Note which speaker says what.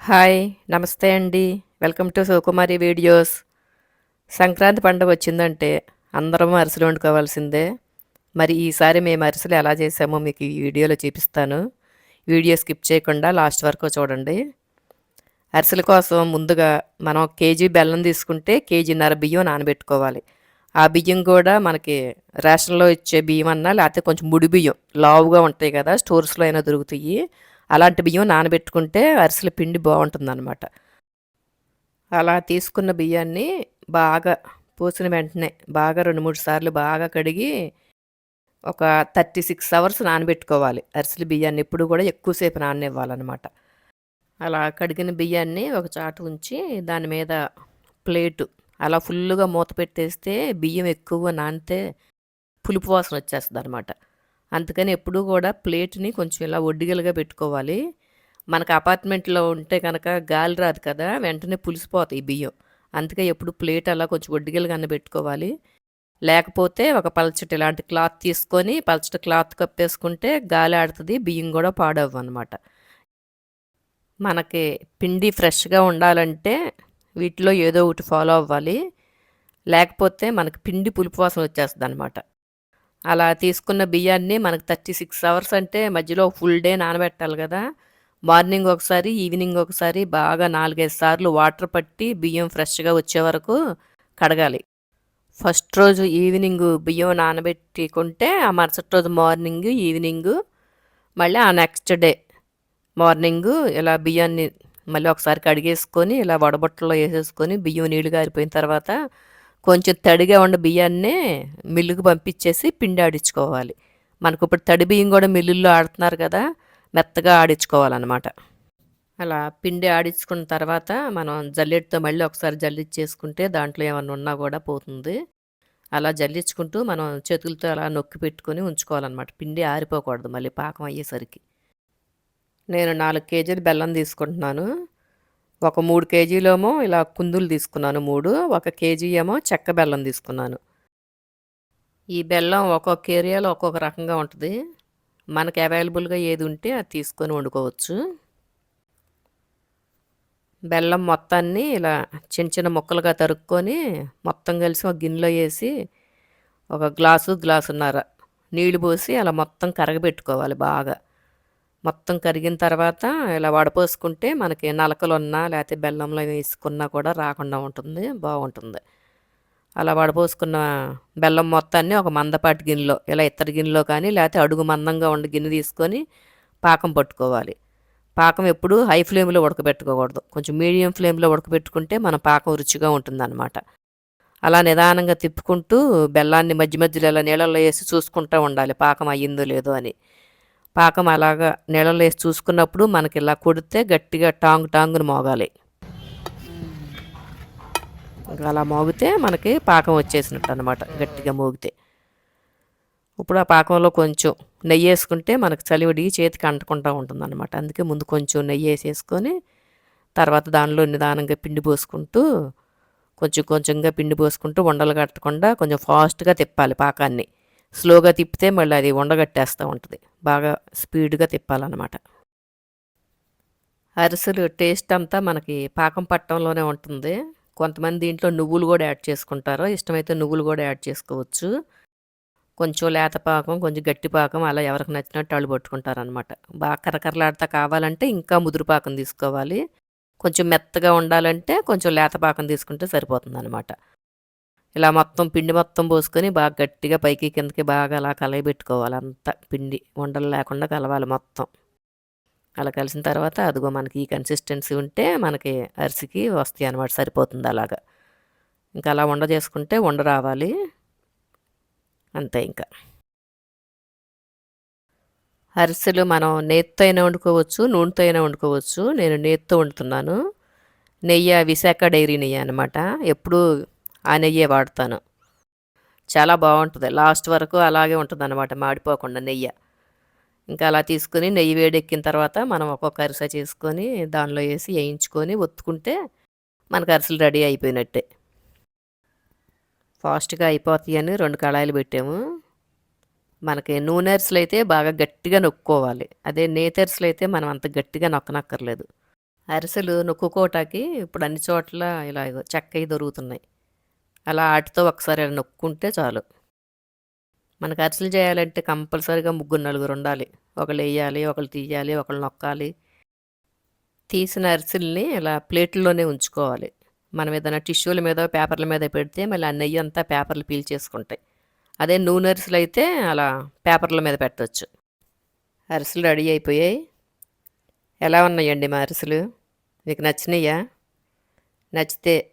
Speaker 1: Hi నమస్తే అండి. Welcome to Sukumari videos. Sankranti పండుగ వచ్చిందంటే అందరం అరిసెలు వండుకోవాల్సిందే. మరి ఈసారి మేము అరిసెలు ఎలా చేసామో మీకు ఈ వీడియోలో చూపిస్తాను. వీడియో స్కిప్ చేయకుండా లాస్ట్ వరకు చూడండి. అరిసెల కోసం ముందుగా మనం కేజీ బెల్లం తీసుకుంటే కేజీన్నర బియ్యం నానబెట్టుకోవాలి. ఆ బియ్యం కూడా మనకి రేషన్లో ఇచ్చే బియ్యం అన్నా లేకపోతే కొంచెం ముడి బియ్యం లావుగా ఉంటాయి కదా స్టోర్స్లో అయినా దొరుకుతాయి. అలాంటి బియ్యం నానబెట్టుకుంటే అరిసెల పిండి బాగుంటుందన్నమాట. అలా తీసుకున్న బియ్యాన్ని బాగా పోసిన వెంటనే బాగా రెండు మూడు సార్లు బాగా కడిగి ఒక థర్టీ సిక్స్ అవర్స్ నానబెట్టుకోవాలి. అరిసెల బియ్యాన్ని ఎప్పుడు కూడా ఎక్కువసేపు నాననివ్వాలన్నమాట. అలా కడిగిన బియ్యాన్ని ఒక చాటు ఉంచి దాని మీద ప్లేటు అలా ఫుల్గా మూత పెట్టేస్తే బియ్యం ఎక్కువ నానితే పులుపు వాసన వచ్చేస్తుంది అనమాట అందుకని ఎప్పుడూ కూడా ప్లేట్ని కొంచెం ఇలా ఒడ్డిగలుగా పెట్టుకోవాలి. మనకు అపార్ట్మెంట్లో ఉంటే కనుక గాలి రాదు కదా వెంటనే పులిసిపోతాయి బియ్యం. అందుకే ఎప్పుడు ప్లేట్ అలా కొంచెం ఒడ్డిగలుగా పెట్టుకోవాలి. లేకపోతే ఒక పలచటి ఇలాంటి క్లాత్ తీసుకొని పలచటి క్లాత్ కప్పేసుకుంటే గాలి ఆడుతుంది బియ్యం కూడా పాడవ్వు అనమాట మనకి పిండి ఫ్రెష్గా ఉండాలంటే వీటిలో ఏదో ఒకటి ఫాలో అవ్వాలి. లేకపోతే మనకి పిండి పులుపు వాసన వచ్చేస్తుంది అనమాట అలా తీసుకున్న బియ్యాన్ని మనకు థర్టీ సిక్స్ అవర్స్ అంటే మధ్యలో ఫుల్ డే నానబెట్టాలి కదా. మార్నింగ్ ఒకసారి ఈవినింగ్ ఒకసారి బాగా నాలుగైదు సార్లు వాటర్ పట్టి బియ్యం ఫ్రెష్గా వచ్చే వరకు కడగాలి. ఫస్ట్ రోజు ఈవినింగ్ బియ్యం నానబెట్టుకుంటే ఆ మరుసటి రోజు మార్నింగ్ ఈవినింగ్ మళ్ళీ ఆ నెక్స్ట్ డే మార్నింగ్ ఇలా బియ్యాన్ని మళ్ళీ ఒకసారి కడిగేసుకొని ఇలా వడబొట్టలో వేసేసుకొని బియ్యం నీళ్ళు గారిపోయిన తర్వాత కొంచెం తడిగా ఉన్న బియ్యాన్నే మిల్లుకు పంపించేసి పిండి ఆడించుకోవాలి. మనకు ఇప్పుడు తడి బియ్యం కూడా మిల్లుల్లో ఆడుతున్నారు కదా మెత్తగా ఆడించుకోవాలన్నమాట. అలా పిండి ఆడించుకున్న తర్వాత మనం జల్లెడతో మళ్ళీ ఒకసారి జల్లిచ్చేసుకుంటే దాంట్లో ఏమన్నా ఉన్నా కూడా పోతుంది. అలా జల్లించుకుంటూ మనం చేతులతో అలా నొక్కి పెట్టుకొని ఉంచుకోవాలన్నమాట. పిండి ఆరిపోకూడదు మళ్ళీ పాకం అయ్యేసరికి. నేను నాలుగు కేజీలు బెల్లం తీసుకుంటున్నాను. ఒక మూడు కేజీలేమో ఇలా కుందులు తీసుకున్నాను మూడు. ఒక కేజీ ఏమో చెక్క బెల్లం తీసుకున్నాను. ఈ బెల్లం ఒక్కొక్క ఏరియాలో ఒక్కొక్క రకంగా ఉంటుంది. మనకి అవైలబుల్గా ఏది ఉంటే అది తీసుకొని వండుకోవచ్చు. బెల్లం మొత్తాన్ని ఇలా చిన్న చిన్న ముక్కలుగా తరుక్కొని మొత్తం కలిసి ఒక గిన్నెలో వేసి ఒక గ్లాసు గ్లాసున్నర నీళ్ళు పోసి అలా మొత్తం కరగబెట్టుకోవాలి బాగా. మొత్తం కరిగిన తర్వాత ఇలా వడపోసుకుంటే మనకి నలకలున్నా లేకపోతే బెల్లంలో వేసుకున్నా కూడా రాకుండా ఉంటుంది బాగుంటుంది. అలా వడపోసుకున్న బెల్లం మొత్తాన్ని ఒక మందపాటి గిన్నెలో ఇలా ఇత్తడి గిన్నెలో కానీ లేకపోతే అడుగు మందంగా ఉండే గిన్నె తీసుకొని పాకం పట్టుకోవాలి. పాకం ఎప్పుడు హై ఫ్లేమ్లో ఉడకబెట్టుకోకూడదు. కొంచెం మీడియం ఫ్లేమ్లో ఉడకబెట్టుకుంటే మన పాకం రుచిగా ఉంటుందన్నమాట. అలా నిదానంగా తిప్పుకుంటూ బెల్లాన్ని మధ్య మధ్యలో ఇలా నీళ్ళల్లో వేసి చూసుకుంటూ ఉండాలి పాకం అయ్యిందో లేదో అని. పాకం అలాగా నీళ్ళలో వేసి చూసుకున్నప్పుడు మనకి ఇలా కొడితే గట్టిగా టాంగ్ టాంగ్ను మోగాలి. అలా మోగితే మనకి పాకం వచ్చేసినట్టు అనమాట గట్టిగా మోగితే. ఇప్పుడు ఆ పాకంలో కొంచెం నెయ్యి వేసుకుంటే మనకు చలివిడి చేతికి అంటకుండా ఉంటుంది అనమాట అందుకే ముందు కొంచెం నెయ్యి వేసేసుకొని తర్వాత దానిలో నిదానంగా పిండి పోసుకుంటూ కొంచెం కొంచెంగా పిండి పోసుకుంటూ ఉండలు కట్టకుండా కొంచెం ఫాస్ట్గా తిప్పాలి పాకాన్ని. స్లోగా తిప్పితే మళ్ళీ అది ఉండగట్టేస్తూ ఉంటుంది. బాగా స్పీడ్గా తిప్పాలన్నమాట. అరిసెలు టేస్ట్ అంతా మనకి పాకం పట్టంలోనే ఉంటుంది. కొంతమంది దీంట్లో నువ్వులు కూడా యాడ్ చేసుకుంటారు. ఇష్టమైతే నువ్వులు కూడా యాడ్ చేసుకోవచ్చు. కొంచెం లేత పాకం కొంచెం గట్టి పాకం అలా ఎవరికి నచ్చినట్టు వాళ్ళు పట్టుకుంటారనమాట బాగా కరకరలాడుతా కావాలంటే ఇంకా ముదురు పాకం తీసుకోవాలి. కొంచెం మెత్తగా ఉండాలంటే కొంచెం లేత పాకం తీసుకుంటే సరిపోతుంది అనమాట ఇలా మొత్తం పిండి మొత్తం పోసుకొని బాగా గట్టిగా పైకి కిందకి బాగా అలా కలయి పెట్టుకోవాలి అంతా పిండి ఉండలు లేకుండా కలవాలి మొత్తం. అలా కలిసిన తర్వాత అదిగో మనకి ఈ కన్సిస్టెన్సీ ఉంటే మనకి అరిసికి వస్తాయి అనమాట సరిపోతుంది అలాగా. ఇంకా అలా వండ చేసుకుంటే వండ రావాలి. అంతే ఇంకా. అరిసెలు మనం నేతితో అయినా వండుకోవచ్చు నూనెతో అయినా వండుకోవచ్చు. నేను నేతితో వండుతున్నాను. నెయ్యి విశాఖ డైరీ నెయ్యి అనమాట ఎప్పుడు ఆ నెయ్యే వాడతాను. చాలా బాగుంటుంది. లాస్ట్ వరకు అలాగే ఉంటుంది అనమాట మాడిపోకుండా నెయ్యి. ఇంకా అలా తీసుకుని నెయ్యి వేడెక్కిన తర్వాత మనం ఒక్కొక్క అరిసె చేసుకొని దానిలో వేసి వేయించుకొని ఒత్తుకుంటే మనకు అరిసెలు రెడీ అయిపోయినట్టే. ఫాస్ట్గా అయిపోతాయి అని రెండు కళాయిలు పెట్టాము. మనకి నూనె అరిసెలు అయితే బాగా గట్టిగా నొక్కుకోవాలి అదే నేతరిసెలు అయితే మనం అంత గట్టిగా నొక్కనక్కర్లేదు. అరిసెలు నొక్కుకోవటానికి ఇప్పుడు అన్ని చోట్ల ఇలా చెక్కవి దొరుకుతున్నాయి. అలా ఆటితో ఒకసారి నొక్కుంటే చాలు. మనకు అరిసెలు చేయాలంటే కంపల్సరీగా ముగ్గురు నలుగురు ఉండాలి. ఒకళ్ళు వేయాలి ఒకళ్ళు తీయాలి ఒకళ్ళు నొక్కాలి. తీసిన అరిసెల్ని ఇలా ప్లేట్లోనే ఉంచుకోవాలి. మనం ఏదైనా టిష్యూల మీద పేపర్ల మీద పెడితే మళ్ళీ ఆ నెయ్యి అంతా పేపర్లు పీల్చేసుకుంటాయి అదే నూనె అరిసెలు అయితే అలా పేపర్ల మీద పెట్టవచ్చు అరిసెలు రెడీ అయిపోయాయి. ఎలా ఉన్నాయండి మా అరిసెలు? మీకు నచ్చినాయా? నచ్చితే